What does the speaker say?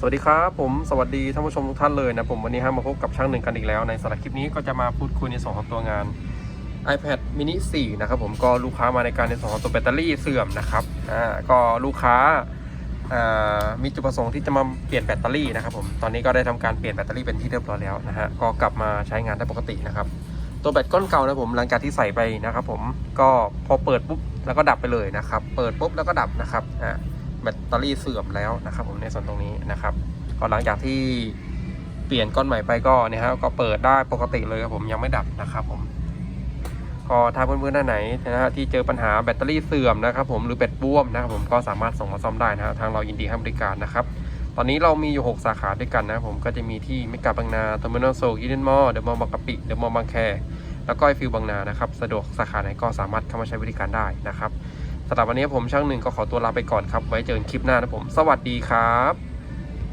สวัสดีครับผมสวัสดีท่านผู้ชมทุกท่านเลยนะผมวันนี้ฮะมาพบกับช่างหนึ่งกันอีกแล้วในสารคลิปนี้ก็จะมาพูดคุยในส่วนของตัวงาน iPad mini 4 นะครับผมก็ลูกค้ามาในการในส่วนของตัวแบตเตอรี่เสื่อมนะครับอ่าก็ลูกค้าอ่ามีจุดประสงค์ที่จะมาเปลี่ยนแบตเตอรี่นะครับผมตอนนี้ก็ได้ทำการเปลี่ยนแบตเตอรี่เป็นที่เรียบร้อยแล้วนะฮะก็กลับมาใช้งานได้ปกตินะครับตัวแบตก้อนเก่านะผมหลังจากที่ใส่ไปนะครับผมก็พอเปิดปุ๊บแล้วก็ดับไปเลยนะครับเปิดปุ๊บแล้วก็ดับนะครับอ่าแบ ตเตอรี่เสื่อมแล้วนะครับ ผมในส่วนตรงนี้นะครับ ก็หลังจากที่เปลี่ยนก้อนใหม่ไปก็เนี่ยฮะก็เปิดได้ปกติเลยครับผมยังไม่ดับนะครับผมก็ถ้าเพื่อนๆท่านไหนนะฮะที่เจอปัญหาแบตเตอรี่เสื่อมนะครับ ผมหรือแบตบ้วมนะครับผมก็สามารถส่งมาซ่อมได้นะฮะทางเรายินดีให้บริการนะครับตอนนี้เรามีอยู่ 6 สาขาด้วยกันนะผมก็จะมีที่เมกาบางนาเทอร์มินอลโซกินมอลเดอะมอลล์บางกะปิเดอะมอลล์บางแคแล้วก็ไอฟิลบางนานะครับ สะดวกสาขาไหนก็สามารถเข้ามาใช้บริการได้นะครับ สำหรับวันนี้ผมช่างหนึ่งก็ขอตัวลาไปก่อนครับ ไว้เจอกันคลิปหน้านะผม สวัสดีครับ